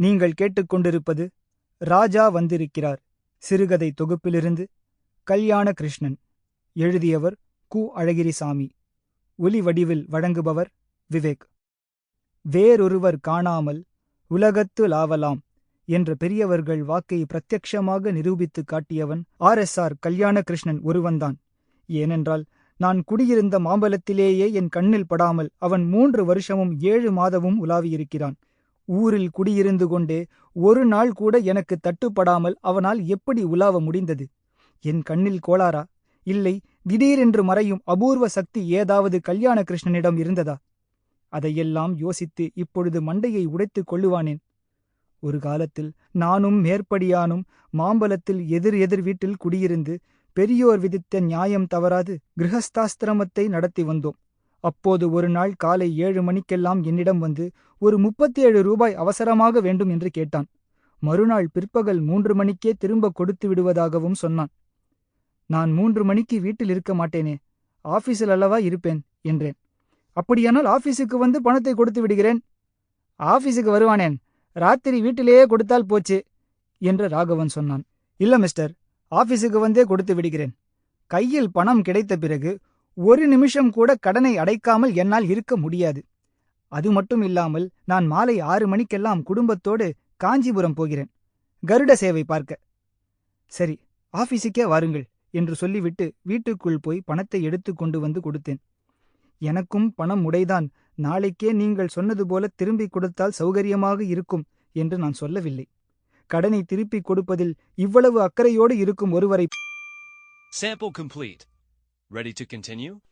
நீங்கள் கேட்டுக்கொண்டிருப்பது ராஜா வந்திருக்கிறார். சிறுகதை தொகுப்பிலிருந்து கல்யாண கிருஷ்ணன் எழுதியவர் கு. அழகிரிசாமி. ஒலி வடிவில் வழங்குபவர் விவேக். வேறொருவர் காணாமல் உலகத்து லாவலாம் என்ற பெரியவர்கள் வாக்கை பிரத்யக்ஷமாக நிரூபித்துக் காட்டியவன் R S R Kalyana Krishnan ஒருவன்தான். ஏனென்றால் நான் குடியிருந்த மாம்பலத்திலேயே என் கண்ணில் படாமல் அவன் மூன்று வருஷமும் ஏழு மாதமும் உலாவியிருக்கிறான். ஊரில் குடியிருந்து கொண்டே ஒரு நாள் கூட எனக்கு தட்டுப்படாமல் அவனால் எப்படி உலாவ முடிந்தது? என் கண்ணில் கோளாரா இல்லை திடீரென்று மறையும் அபூர்வ சக்தி ஏதாவது கல்யாண கிருஷ்ணனிடம் இருந்ததா? அதையெல்லாம் யோசித்து இப்பொழுது மண்டையை உடைத்துக் கொள்ளுவானேன். ஒரு காலத்தில் நானும் மேற்படியானும் மாம்பலத்தில் எதிர் எதிர் வீட்டில் குடியிருந்து பெரியோர் விதித்த நியாயம் தவறாது கிரகஸ்தாஸ்திரமத்தை நடத்தி வந்தோம். அப்போது ஒரு நாள் காலை ஏழு மணிக்கெல்லாம் என்னிடம் வந்து ஒரு முப்பத்தி ஏழு ரூபாய் அவசரமாக வேண்டும் என்று கேட்டான். மறுநாள் பிற்பகல் மூன்று மணிக்கே திரும்ப கொடுத்து விடுவதாகவும் சொன்னான். நான் மூன்று மணிக்கு வீட்டில் இருக்க மாட்டேனே ஆபீஸில் அல்லவா இருப்பேன்? என்றேன். அப்படியானால் ஆபீஸுக்கு வந்து பணத்தை கொடுத்து விடுகிறேன்? ஆபீஸுக்கு வருவானேன் ராத்திரி வீட்டிலேயே கொடுத்தால் போச்சு என்று ராகவன் சொன்னான். இல்ல மிஸ்டர் ஆபீஸுக்கு வந்தே கொடுத்து விடுகிறேன். கையில் பணம் கிடைத்த பிறகு ஒரு நிமிஷம் கூட கடனை அடைக்காமல் என்னால் இருக்க முடியாது. அது மட்டும் இல்லாமல் நான் மாலை ஆறு மணிக்கெல்லாம் குடும்பத்தோடு காஞ்சிபுரம் போகிறேன். கருட சேவை பார்க்க. சரி ஆபீஸுக்கே வாருங்கள் என்று சொல்லிவிட்டு வீட்டுக்குள் போய் பணத்தை எடுத்து கொண்டு வந்து கொடுத்தேன். எனக்கும் பணம் உடைதான். நாளைக்கே நீங்கள் சொன்னது போல திரும்பிக் கொடுத்தால் சௌகரியமாக இருக்கும் என்று நான் சொல்லவில்லை. கடனை திருப்பிக் கொடுப்பதில் இவ்வளவு அக்கறையோடு இருக்கும் ஒருவரை Sample complete. Ready to continue?